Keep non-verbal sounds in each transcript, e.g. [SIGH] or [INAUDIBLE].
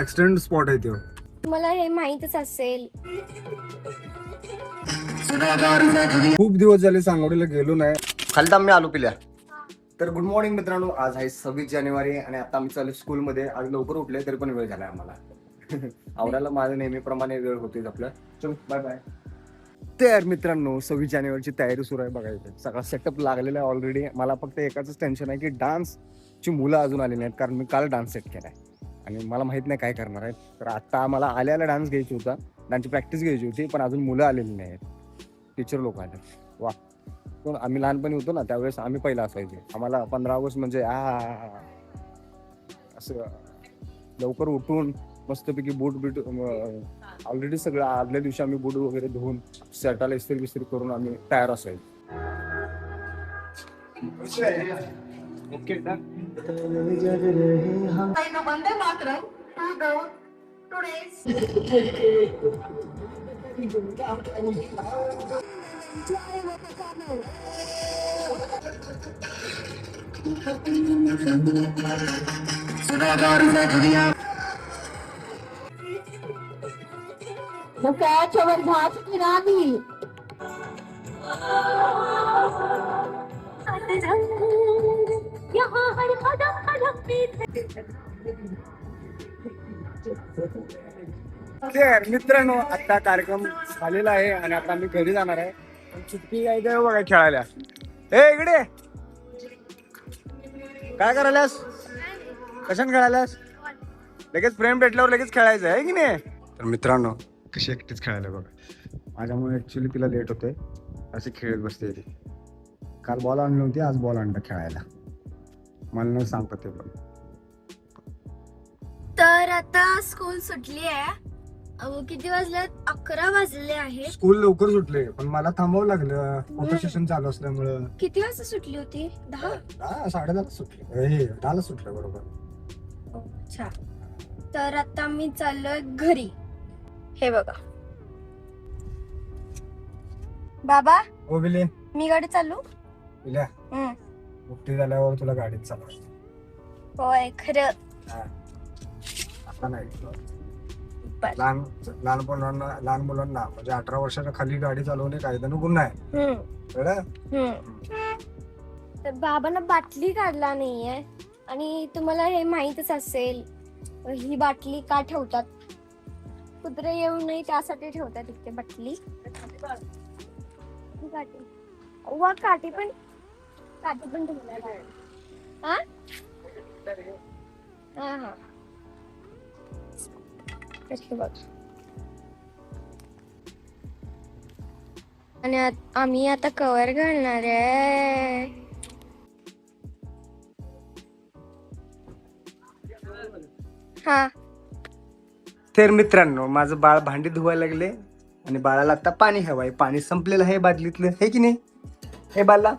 Accident spot आहे तो. मला हे माहीतच असेल. खूप दिवस झाले सांगोडीला गेलो नाही. खाली मी आलो पिल्या. तर गुड मॉर्निंग मित्रांनो आज आहे सव्वीस जानेवारी आणि आता आम्ही चालू स्कूलमध्ये आज लवकर उठले तरी पण वेळ झाला आम्हाला. [LAUGHS] आवरायला माझं नेहमीप्रमाणे वेळ होतोय आपला. चल बाय बाय तर मित्रांनो सव्वीस जानेवारीची तयारी सुरू आहे बघायचं सगळा सेटअप लागलेला आहे ऑलरेडी मला फक्त एकाच टेन्शन आहे की डान्सची मुलं अजून आली नाहीत कारण मी काल डान्स सेट केलाय. आणि मला माहीत नाही काय करणार आहे. तर आता आम्हाला आल्याला डान्स घ्यायची होता. डान्सची प्रॅक्टिस घ्यायची होती पण अजून मुलं आलेली नाही आहेत. टीचर लोक आले. वा. पण आम्ही लहानपणी होतो ना त्यावेळेस आम्ही पहिला असायचे. आम्हाला पंधरा ऑगस्ट म्हणजे आ असं लवकर उठून मस्तपैकी बूट बीट ऑलरेडी सगळं आदल्या दिवशी आम्ही बूट वगैरे धुवून शर्टाला इस्त्री बिस्त्री करून आम्ही तयार असायचो. मुखाच्या वर घास किराणी यहाँ हर कदम कदम पे मित्रांनो आता कार्यक्रम झालेला आहे आणि आता मी घरी जाणार आहे. सुट्टी आहे का बघा खेळायला? ए इकडे. काय करायलास? कशाने खेळायलास? लगेच फ्रेंड भेटल्यावर लगेच खेळायचं आहे की नाही? तर मित्रांनो कशी एकटीच खेळायला बघा. माझ्यामुळे ऍक्च्युली तिला लेट होते असे खेळत बसते ती. काल बॉल आणली होती आज बॉल आणला खेळायला. मला न सांगतो ते पण. तर आता स्कूल सुटली आहे अहो, किती वाजलेत? अकरा वाजले आहे स्कूल लवकर सुटले पण मला थांबावं लागलं. फोटो सेशन चालू असल्यामुळं. किती वाजता सुटली होती? दहा? दहा साडेदहाला सुटले. हे दहाला सुटलं बरोबर. अच्छा. तर आता मी चाललोय घरी. हे बघा. बाबा ओ बिले. मी गाडी चालू? हम्म. मुक्ती झाल्यावर तुला गाडीत चालवायची होय खरं. आता नाही. बर. लहान लहान मुलांना लहान मुलांना म्हणजे अठरा वर्षाच्या खाली गाडी चालवणे कायद्यानं गुन्हा आहे. हम्म, कळलं? हम्म. तर बाबांना बाटली काढला नाहीये. आणि तुम्हाला हे माहीतच असेल ही बाटली का ठेवतात? कुत्रे येऊ नये त्यासाठी ठेवतात इथे बाटली. ही काठी वा काठी पण काठी पण हा हा हा? तर. हे बघ. आणि आम्ही आता कवर घालणार आहे. हा. तर मित्रांनो माझं बाळ भांडी धुवायला लागले आणि बाळाला आता पाणी हवंय. पाणी संपलेलं आहे बादलीतलं. हे की नाही? हे बाला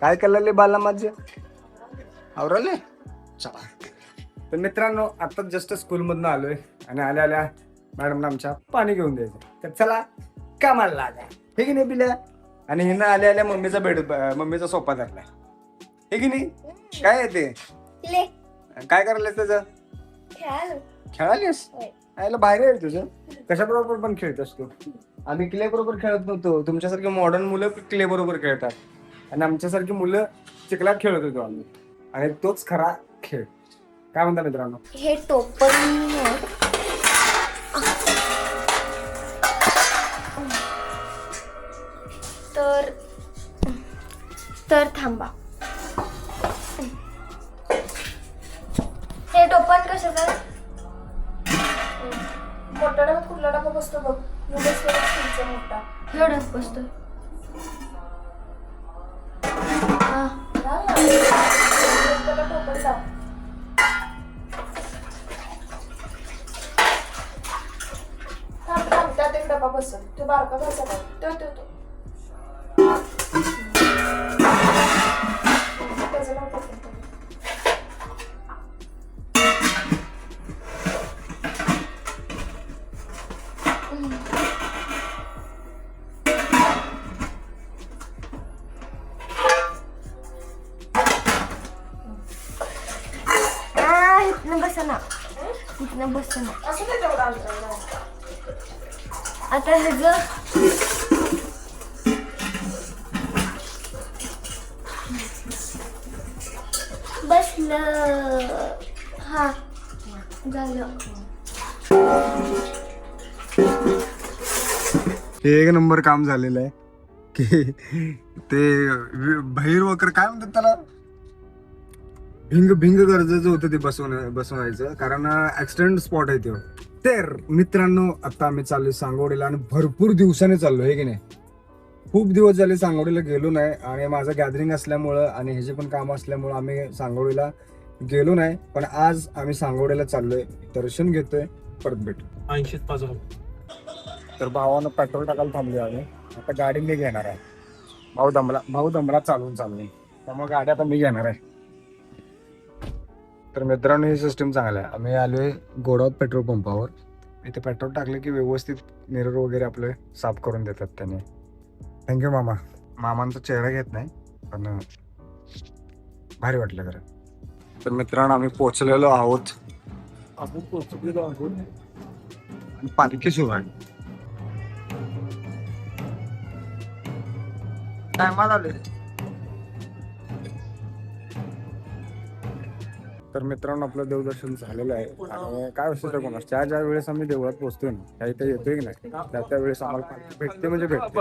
काय केलं बाला माझं आवरले? चला. तर मित्रांनो आता जस्ट स्कूल मधनं आलोय आणि आल्या आल्या मॅडमना आमच्या पाणी घेऊन द्यायचं. तर चला कामाला लागा हे की नाही बिल्या आणि हिनं आल्या आल्या मम्मीचा बेड मम्मीचा सोफा धरलाय. हे की नाही? काय आहे ते? ले. काय करायला त्याचं? खेळालीस. यायला बाहेर आहे तुझं. कशा बरोबर पण खेळत असतो आम्ही क्ले बरोबर खेळत नव्हतो. तुमच्यासारखे मॉडर्न मुलं क्ले बरोबर खेळतात. आणि आमच्यासारखी मुलं चिखलात खेळत होतो आम्ही. आणि तोच खरा खेळ. काय म्हणता मित्रांनो? हे टोपण तर तर थांबा. हे टोपण कशाचं काय? मोठा डबा कुठला डबा बसतो बघ. मी मोठा. एवढाच बसतो डबा बसल तू बारका कसा काय तो तो इथनं बसा ना इथनं बस आता ह्याचं बसलं हा झालं हे एक नंबर काम झालेलं आहे. की [LAUGHS] ते बहिर वगैरे काय म्हणतात त्याला? भिंग भिंग गरजेचं होतं ते बसवण बसवायचं. कारण ऍक्सिडेंट स्पॉट आहे तो. तर मित्रांनो आता आम्ही चाललोय सांगोडीला आणि भरपूर दिवसाने चाललो हे की नाही? खूप दिवस झाले सांगोडीला गेलो नाही आणि माझं गॅदरिंग असल्यामुळं आणि ह्याचे पण काम असल्यामुळं आम्ही सांगोडीला गेलो नाही. पण आज आम्ही सांगोडीला चाललोय. दर्शन घेतोय परत भेटू. ऐंशीच पाच तर भावानं पेट्रोल टाकायला थांबले आम्ही. आता गाडी मी घेणार आहे. भाऊ दमला भाऊ दमला चालवून चालवून त्यामुळे गाडी आता मी घेणार आहे. तर मित्रांनो ही सिस्टीम चांगली आहे. आम्ही आलोय गोडावत पेट्रोल पंपावर इथे पेट्रोल टाकले की व्यवस्थित मिरर वगैरे आपले साफ करून देतात त्याने. थँक्यू मामा. मामांचा चेहरा घेत नाही पण भारी वाटलं खरं. तर मित्रांनो आम्ही पोचलेलो आहोत. आपण पोहोचलेलो आहोत. आणि पालखी सुरू आहे. टायमात आले तर मित्रांनो आपलं देवदर्शन झालेलं आहे. आणि काय तर कोणास ज्या ज्या वेळेस आम्ही देवळात पोहोचतोय ना त्या इथे येतोय की नाही त्या त्या वेळेस आम्हाला भेटते म्हणजे भेटते